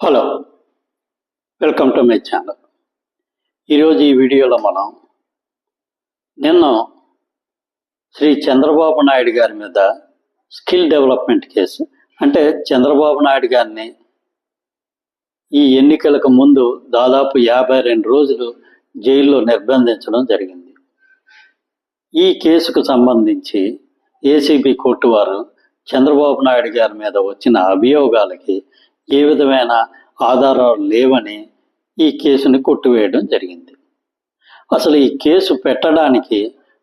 Hello welcome to my channel ఈరోజు ఈ వీడియోలో మనం నిన్న శ్రీ చంద్రబాబు నాయుడు గారి మీద స్కిల్ డెవలప్మెంట్ కేసు అంటే చంద్రబాబు నాయుడు గారిని ఈ ఎన్నికలకు ముందు దాదాపు యాభై రెండు రోజులు జైల్లో నిర్బంధించడం జరిగింది. ఈ కేసుకు సంబంధించి ఏసీబీ కోర్టు వారు చంద్రబాబు నాయుడు గారి మీద వచ్చిన అభియోగాలకి ఏ విధమైన ఆధారాలు లేవని ఈ కేసుని కొట్టివేయడం జరిగింది. అసలు ఈ కేసు పెట్టడానికి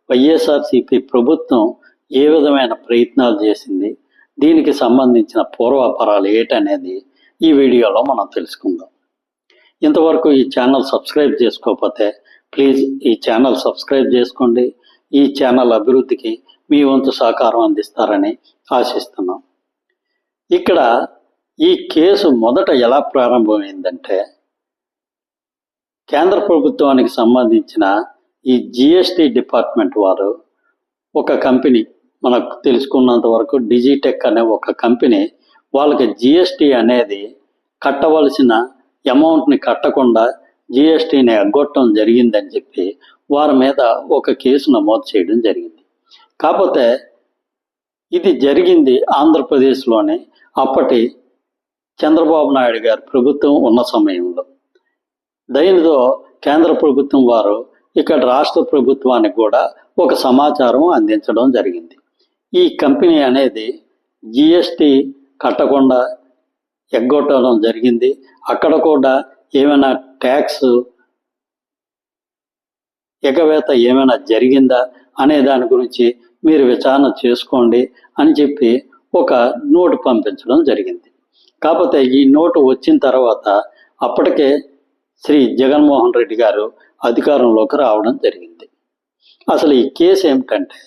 వైఎస్ఆర్సిపి ప్రభుత్వం ఏ విధమైన ప్రయత్నాలు చేసింది దీనికి సంబంధించిన పూర్వాపరాలు ఏటనేది ఈ వీడియోలో మనం తెలుసుకుందాం. ఇంతవరకు ఈ ఛానల్ సబ్స్క్రైబ్ చేసుకోకపోతే ప్లీజ్ ఈ ఛానల్ సబ్స్క్రైబ్ చేసుకోండి. ఈ ఛానల్ అభివృద్ధికి మీ వంతు సహకారం అందిస్తారని ఆశిస్తున్నాం. ఇక్కడ ఈ కేసు మొదట ఎలా ప్రారంభమైందంటే కేంద్ర ప్రభుత్వానికి సంబంధించిన ఈ జిఎస్టి డిపార్ట్మెంట్ వారు ఒక కంపెనీ మనకు తెలుసుకున్నంత వరకు డిజిటెక్ అనే ఒక కంపెనీ వాళ్ళకి జిఎస్టి అనేది కట్టవలసిన అమౌంట్ని కట్టకుండా జిఎస్టిని ఎగ్గొట్టడం జరిగిందని చెప్పి వారి మీద ఒక కేసు నమోదు చేయడం జరిగింది. కాకపోతే ఇది జరిగింది ఆంధ్రప్రదేశ్లోని. అప్పటి చంద్రబాబు నాయుడు గారు ప్రభుత్వం ఉన్న సమయంలో. దీనితో కేంద్ర ప్రభుత్వం వారు ఇక్కడ రాష్ట్ర ప్రభుత్వానికి కూడా ఒక సమాచారం అందించడం జరిగింది. ఈ కంపెనీ అనేది జిఎస్టి కట్టకుండా ఎగ్గొట్టడం జరిగింది. అక్కడ కూడా ఏమైనా ట్యాక్స్ ఎగవేత ఏమైనా జరిగిందా అనే దాని గురించి మీరు విచారణ చేసుకోండి అని చెప్పి ఒక నోటు పంపించడం జరిగింది. కాకపోతే ఈ నోటు వచ్చిన తర్వాత అప్పటికే శ్రీ జగన్మోహన్ రెడ్డి గారు అధికారంలోకి రావడం జరిగింది. అసలు ఈ కేసు ఏమిటంటే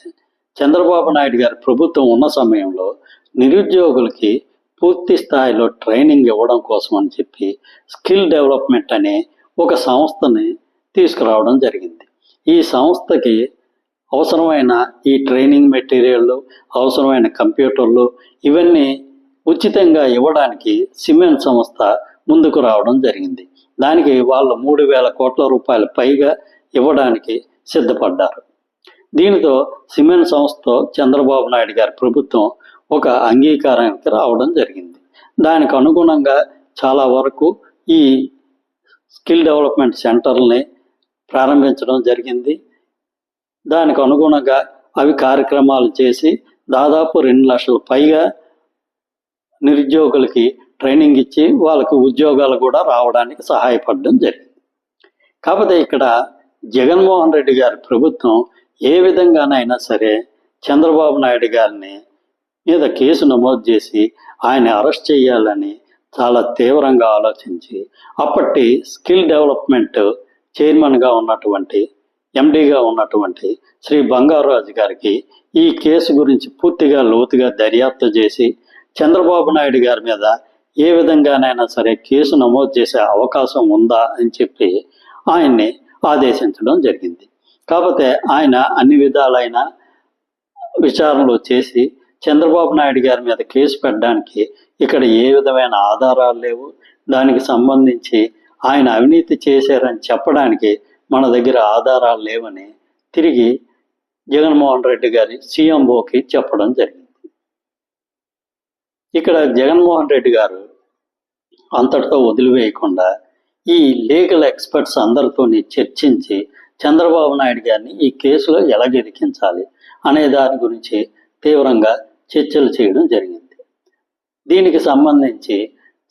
చంద్రబాబు నాయుడు గారి ప్రభుత్వం ఉన్న సమయంలో నిరుద్యోగులకి పూర్తి స్థాయిలో ట్రైనింగ్ ఇవ్వడం కోసం అని చెప్పి స్కిల్ డెవలప్మెంట్ అనే ఒక సంస్థని తీసుకురావడం జరిగింది. ఈ సంస్థకి అవసరమైన ఈ ట్రైనింగ్ మెటీరియల్ అవసరమైన కంప్యూటర్లు ఇవన్నీ ఉచితంగా ఇవ్వడానికి సిమెంట్ సంస్థ ముందుకు రావడం జరిగింది. దానికి వాళ్ళు మూడు వేల కోట్ల రూపాయల పైగా ఇవ్వడానికి సిద్ధపడ్డారు. దీనితో సిమెంట్ సంస్థతో చంద్రబాబు నాయుడు గారి ప్రభుత్వం ఒక అంగీకారానికి రావడం జరిగింది. దానికి అనుగుణంగా చాలా వరకు ఈ స్కిల్ డెవలప్మెంట్ సెంటర్ని ప్రారంభించడం జరిగింది. దానికి అనుగుణంగా అవి కార్యక్రమాలు చేసి దాదాపు రెండు లక్షల పైగా నిరుద్యోగులకి ట్రైనింగ్ ఇచ్చి వాళ్ళకి ఉద్యోగాలు కూడా రావడానికి సహాయపడడం జరిగింది. కాకపోతే ఇక్కడ జగన్మోహన్ రెడ్డి గారి ప్రభుత్వం ఏ విధంగానైనా సరే చంద్రబాబు నాయుడు గారిని మీద కేసు నమోదు చేసి ఆయన అరెస్ట్ చేయాలని చాలా తీవ్రంగా ఆలోచించి అప్పటి స్కిల్ డెవలప్మెంట్ చైర్మన్గా ఉన్నటువంటి ఎండీగా ఉన్నటువంటి శ్రీ బంగారాజు గారికి ఈ కేసు గురించి పూర్తిగా లోతుగా దర్యాప్తు చేసి చంద్రబాబు నాయుడు గారి మీద ఏ విధంగానైనా సరే కేసు నమోదు చేసే అవకాశం ఉందా అని చెప్పి ఆయన్ని ఆదేశించడం జరిగింది. కాకపోతే ఆయన అన్ని విధాలైన విచారణలు చేసి చంద్రబాబు నాయుడు గారి మీద కేసు పెట్టడానికి ఇక్కడ ఏ విధమైన ఆధారాలు లేవు. దానికి సంబంధించి ఆయన అవినీతి చేశారని చెప్పడానికి మన దగ్గర ఆధారాలు లేవని తిరిగి జగన్మోహన్ రెడ్డి గారి సీఎంఓకి చెప్పడం జరిగింది. ఇక్కడ జగన్మోహన్ రెడ్డి గారు అంతటితో వదిలివేయకుండా ఈ లీగల్ ఎక్స్పర్ట్స్ అందరితోని చర్చించి చంద్రబాబు నాయుడు గారిని ఈ కేసులో ఎలా గెలికించాలి అనే దాని గురించి తీవ్రంగా చర్చలు చేయడం జరిగింది. దీనికి సంబంధించి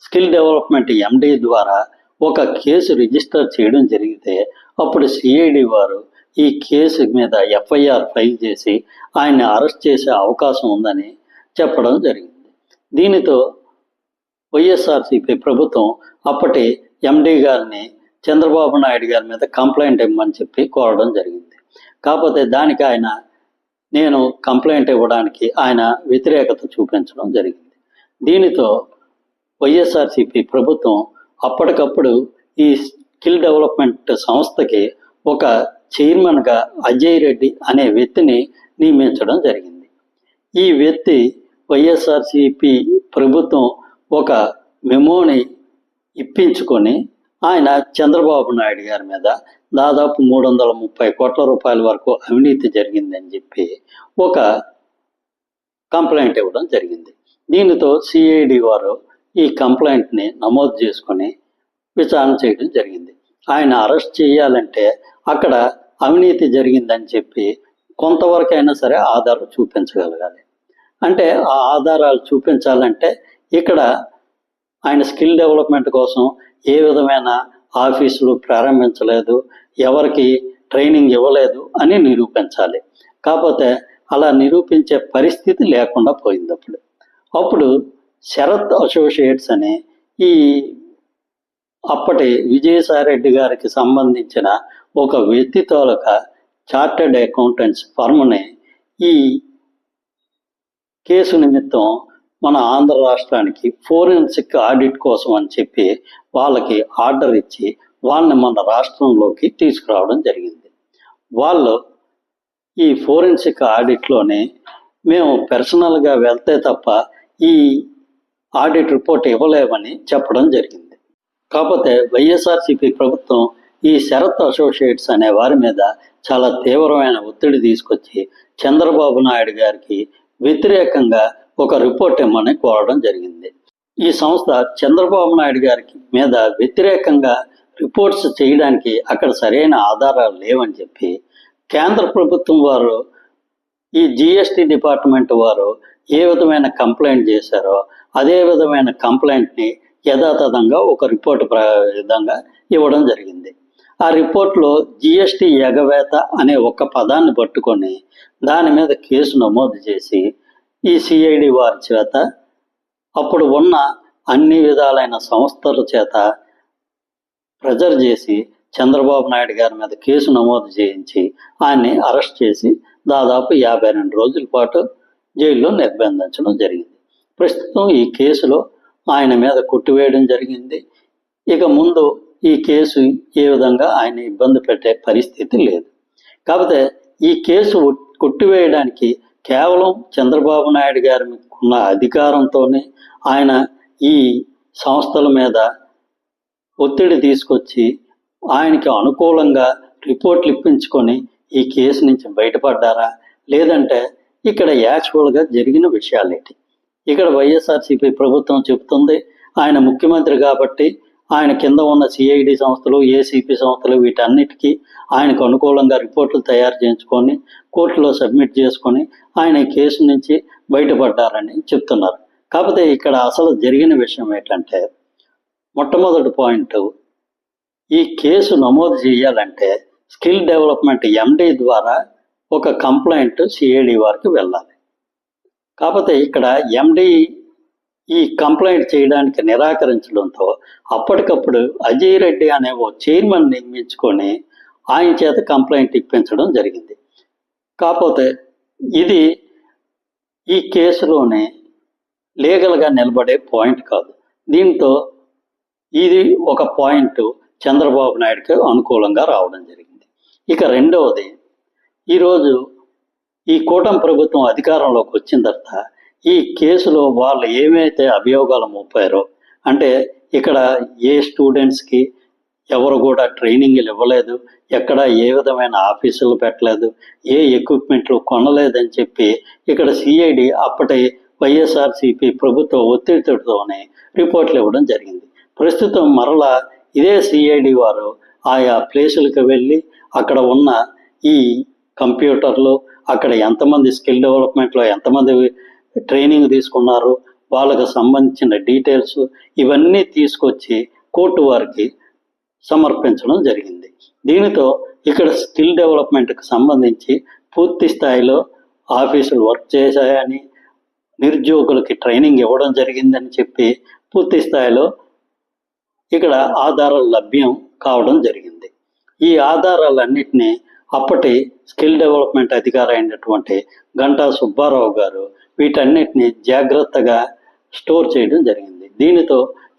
స్కిల్ డెవలప్మెంట్ ఎండి ద్వారా ఒక కేసు రిజిస్టర్ చేయడం జరిగితే అప్పుడు సిఐడి వారు ఈ కేసు మీద ఎఫ్ఐఆర్ ఫైల్ చేసి ఆయన్ని అరెస్ట్ చేసే అవకాశం ఉందని చెప్పడం జరిగింది. దీనితో వైఎస్ఆర్సీపీ ప్రభుత్వం అప్పటి ఎండీ గారిని చంద్రబాబు నాయుడు గారి మీద కంప్లైంట్ ఇవ్వమని చెప్పి కోరడం జరిగింది. కాకపోతే దానికి ఆయన నేను కంప్లైంట్ ఇవ్వడానికి ఆయన వ్యతిరేకత చూపించడం జరిగింది. దీనితో వైఎస్ఆర్సీపీ ప్రభుత్వం అప్పటికప్పుడు ఈ స్కిల్ డెవలప్మెంట్ సంస్థకి ఒక చైర్మన్గా అజయ్ రెడ్డి అనే వ్యక్తిని నియమించడం జరిగింది. ఈ వ్యక్తి వైఎస్ఆర్సిపి ప్రభుత్వం ఒక మెమోని ఇప్పించుకొని ఆయన చంద్రబాబు నాయుడు గారి మీద దాదాపు మూడు వందల ముప్పై కోట్ల రూపాయల వరకు అవినీతి జరిగిందని చెప్పి ఒక కంప్లైంట్ ఇవ్వడం జరిగింది. దీనితో సిఐడి వారు ఈ కంప్లైంట్ని నమోదు చేసుకొని విచారణ చేయడం జరిగింది. ఆయన అరెస్ట్ చేయాలంటే అక్కడ అవినీతి జరిగిందని చెప్పి కొంతవరకైనా సరే ఆధారం చూపించగలగాలి. అంటే ఆ ఆధారాలు చూపించాలంటే ఇక్కడ ఆయన స్కిల్ డెవలప్మెంట్ కోసం ఏ విధమైన ఆఫీసులు ప్రారంభించలేదు ఎవరికి ట్రైనింగ్ ఇవ్వలేదు అని నిరూపించాలి. కాకపోతే అలా నిరూపించే పరిస్థితి లేకుండా పోయింది అప్పుడు. అప్పుడు శరత్ అసోసియేట్స్ అని ఈ అప్పటి విజయసాయిరెడ్డి గారికి సంబంధించిన ఒక వ్యక్తి తాలూకా చార్టెడ్ అకౌంటెంట్స్ ఫర్మ్ని ఈ కేసు నిమిత్తం మన ఆంధ్ర రాష్ట్రానికి ఫోరెన్సిక్ ఆడిట్ కోసం అని చెప్పి వాళ్ళకి ఆర్డర్ ఇచ్చి వాళ్ళని మన రాష్ట్రంలోకి తీసుకురావడం జరిగింది. వాళ్ళు ఈ ఫోరెన్సిక్ ఆడిట్లోనే మేము పర్సనల్గా వెళ్తే తప్ప ఈ ఆడిట్ రిపోర్ట్ ఇవ్వలేమని చెప్పడం జరిగింది. కాకపోతే వైఎస్ఆర్సీపీ ప్రభుత్వం ఈ శరత్ అసోసియేట్స్ అనే వారి మీద చాలా తీవ్రమైన ఒత్తిడి తీసుకొచ్చి చంద్రబాబు నాయుడు గారికి వ్యతిరేకంగా ఒక రిపోర్ట్ ఇమ్మని కోరడం జరిగింది. ఈ సంస్థ చంద్రబాబు నాయుడు గారికి మీద వ్యతిరేకంగా రిపోర్ట్స్ చేయడానికి అక్కడ సరైన ఆధారాలు లేవని చెప్పి కేంద్ర ప్రభుత్వం వారు ఈ జిఎస్టి డిపార్ట్మెంట్ వారు ఏ విధమైన కంప్లైంట్ చేశారో అదే విధమైన కంప్లైంట్ని యథాతథంగా ఒక రిపోర్ట్ విధంగా ఇవ్వడం జరిగింది. ఆ రిపోర్ట్లో జిఎస్టి ఎగవేత అనే ఒక పదాన్ని పట్టుకొని దాని మీద కేసు నమోదు చేసి ఈ సిఐడి వారి చేత అప్పుడు ఉన్న అన్ని విధాలైన సంస్థల చేత ప్రెజర్ చేసి చంద్రబాబు నాయుడు గారి మీద కేసు నమోదు చేయించి ఆయన్ని అరెస్ట్ చేసి దాదాపు యాభై రెండు రోజుల పాటు జైల్లో నిర్బంధించడం జరిగింది. ప్రస్తుతం ఈ కేసులో ఆయన మీద కొట్టివేయడం జరిగింది. ఇక ముందు ఈ కేసు ఏ విధంగా ఆయన ఇబ్బంది పెట్టే పరిస్థితి లేదు. కాకపోతే ఈ కేసు కొట్టివేయడానికి కేవలం చంద్రబాబు నాయుడు గారి ఉన్న అధికారంతోనే ఆయన ఈ సంస్థల మీద ఒత్తిడి తీసుకొచ్చి ఆయనకి అనుకూలంగా రిపోర్ట్లు ఇప్పించుకొని ఈ కేసు నుంచి బయటపడ్డారా? లేదంటే ఇక్కడ యాక్చువల్గా జరిగిన విషయాలేంటి? ఇక్కడ వైఎస్ఆర్సీపీ ప్రభుత్వం చెబుతుంది ఆయన ముఖ్యమంత్రి కాబట్టి ఆయన కింద ఉన్న సిఐడి సంస్థలు ఏసీపీ సంస్థలు వీటన్నిటికీ ఆయనకు అనుకూలంగా రిపోర్ట్లు తయారు చేయించుకొని కోర్టులో సబ్మిట్ చేసుకొని ఆయన కేసు నుంచి బయటపడ్డారని చెప్తున్నారు. కాకపోతే ఇక్కడ అసలు జరిగిన విషయం ఏంటంటే మొట్టమొదటి పాయింట్ ఈ కేసు నమోదు చేయాలంటే స్కిల్ డెవలప్మెంట్ ఎండీ ద్వారా ఒక కంప్లైంట్ సిఐడి వారికి వెళ్ళాలి. కాకపోతే ఇక్కడ ఎండి ఈ కంప్లైంట్ చేయడానికి నిరాకరించడంతో అప్పటికప్పుడు అజయ్ రెడ్డి అనే ఓ చైర్మన్ నియమించుకొని ఆయన చేత కంప్లైంట్ ఇప్పించడం జరిగింది. కాకపోతే ఇది ఈ కేసులోనే లీగల్గా నిలబడే పాయింట్ కాదు. దీంతో ఇది ఒక పాయింట్ చంద్రబాబు నాయుడుకి అనుకూలంగా రావడం జరిగింది. ఇక రెండవది ఈరోజు ఈ కూటమి ప్రభుత్వం అధికారంలోకి వచ్చిన తర్వాత ఈ కేసులో వాళ్ళు ఏమైతే అభియోగాలు మోపారో అంటే ఇక్కడ ఏ స్టూడెంట్స్కి ఎవరు కూడా ట్రైనింగ్లు ఇవ్వలేదు ఎక్కడ ఏ విధమైన ఆఫీసులు పెట్టలేదు ఏ ఎక్విప్మెంట్లు కొనలేదని చెప్పి ఇక్కడ సిఐడి అప్పటి వైఎస్ఆర్సిపి ప్రభుత్వ ఒత్తిడితోనే రిపోర్ట్లు ఇవ్వడం జరిగింది. ప్రస్తుతం మరలా ఇదే సిఐడి వారు ఆయా ప్లేసులకు వెళ్ళి అక్కడ ఉన్న ఈ కంప్యూటర్లు అక్కడ ఎంతమంది స్కిల్ డెవలప్మెంట్లో ఎంతమంది ట్రైనింగ్ తీసుకున్నారు. వాళ్ళకు సంబంధించిన డీటెయిల్స్ ఇవన్నీ తీసుకొచ్చి కోర్టు వారికి సమర్పించడం జరిగింది. దీనితో ఇక్కడ స్కిల్ డెవలప్మెంట్కి సంబంధించి పూర్తి స్థాయిలో ఆఫీసులు వర్క్ చేశాయని నిరుద్యోగులకి ట్రైనింగ్ ఇవ్వడం జరిగిందని చెప్పి పూర్తి స్థాయిలో ఇక్కడ ఆధారాలు లభ్యం కావడం జరిగింది. ఈ ఆధారాలన్నింటినీ అప్పటి స్కిల్ డెవలప్మెంట్ అధికారి అయినటువంటి గంటా సుబ్బారావు గారు వీటన్నిటిని జాగ్రత్తగా స్టోర్ చేయడం జరిగింది. దీనితో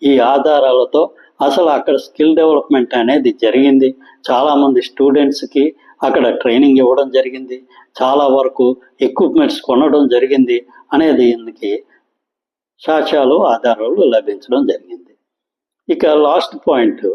ఈ ఆధారాలతో అసలు అక్కడ స్కిల్ డెవలప్మెంట్ అనేది జరిగింది. చాలామంది స్టూడెంట్స్కి అక్కడ ట్రైనింగ్ ఇవ్వడం జరిగింది. చాలా వరకు ఎక్విప్మెంట్స్ కొనడం జరిగింది అనేది దీనికి సాక్ష్యాలు ఆధారాలు లభించడం జరిగింది. ఇక లాస్ట్ పాయింట్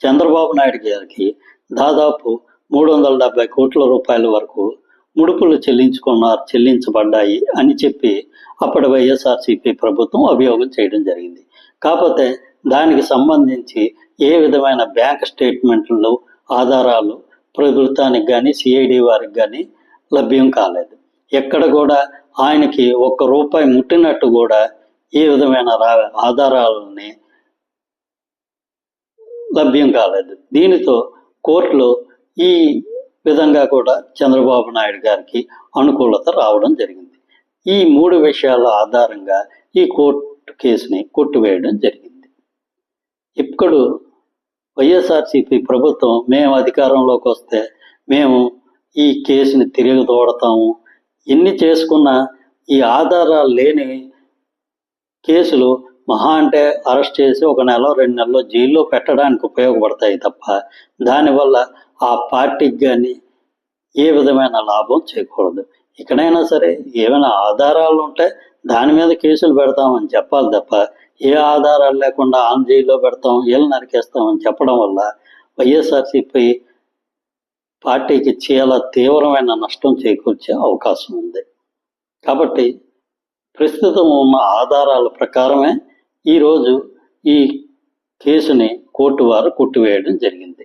చంద్రబాబు నాయుడు గారికి దాదాపు మూడు వందల డెబ్బై కోట్ల రూపాయల వరకు ముడుపులు చెల్లించుకున్నారు చెల్లించబడ్డాయి అని చెప్పి అప్పటి వైఎస్ఆర్సీపీ ప్రభుత్వం అభియోగం చేయడం జరిగింది. కాకపోతే దానికి సంబంధించి ఏ విధమైన బ్యాంక్ స్టేట్మెంట్లు ఆధారాలు ప్రభుత్వానికి కానీ సిఐడి వారికి కానీ లభ్యం కాలేదు. ఎక్కడ కూడా ఆయనకి ఒక్క రూపాయి ముట్టినట్టు కూడా ఏ విధమైన రా ఆధారాలని లభ్యం కాలేదు. దీనితో కోర్టులో ఈ విధంగా కూడా చంద్రబాబు నాయుడు గారికి అనుకూలత రావడం జరిగింది. ఈ మూడు విషయాల ఆధారంగా ఈ కోర్టు కేసుని కొట్టివేయడం జరిగింది. ఇప్పుడు వైఎస్ఆర్సీపీ ప్రభుత్వం మేము అధికారంలోకి వస్తే మేము ఈ కేసుని తిరిగి తోడతాము. ఎన్ని చేసుకున్నా ఈ ఆధారాలు లేని కేసులు మహా అంటే అరెస్ట్ చేసి ఒక నెల రెండు నెలలో జైల్లో పెట్టడానికి ఉపయోగపడతాయి తప్ప దానివల్ల ఆ పార్టీకి కానీ ఏ విధమైన లాభం చేయకూడదు. ఇక్కడైనా సరే ఏమైనా ఆధారాలు ఉంటే దాని మీద కేసులు పెడతామని చెప్పాలి తప్ప ఏ ఆధారాలు లేకుండా ఆన్ జైల్లో పెడతాం ఏళ్ళు నరికేస్తామని చెప్పడం వల్ల వైఎస్ఆర్సీపై పార్టీకి చాలా తీవ్రమైన నష్టం చేకూర్చే అవకాశం ఉంది. కాబట్టి ప్రస్తుతం ఉన్న ఆధారాల ప్రకారమే ఈరోజు ఈ కేసుని కోర్టు వారు కొట్టివేయడం జరిగింది.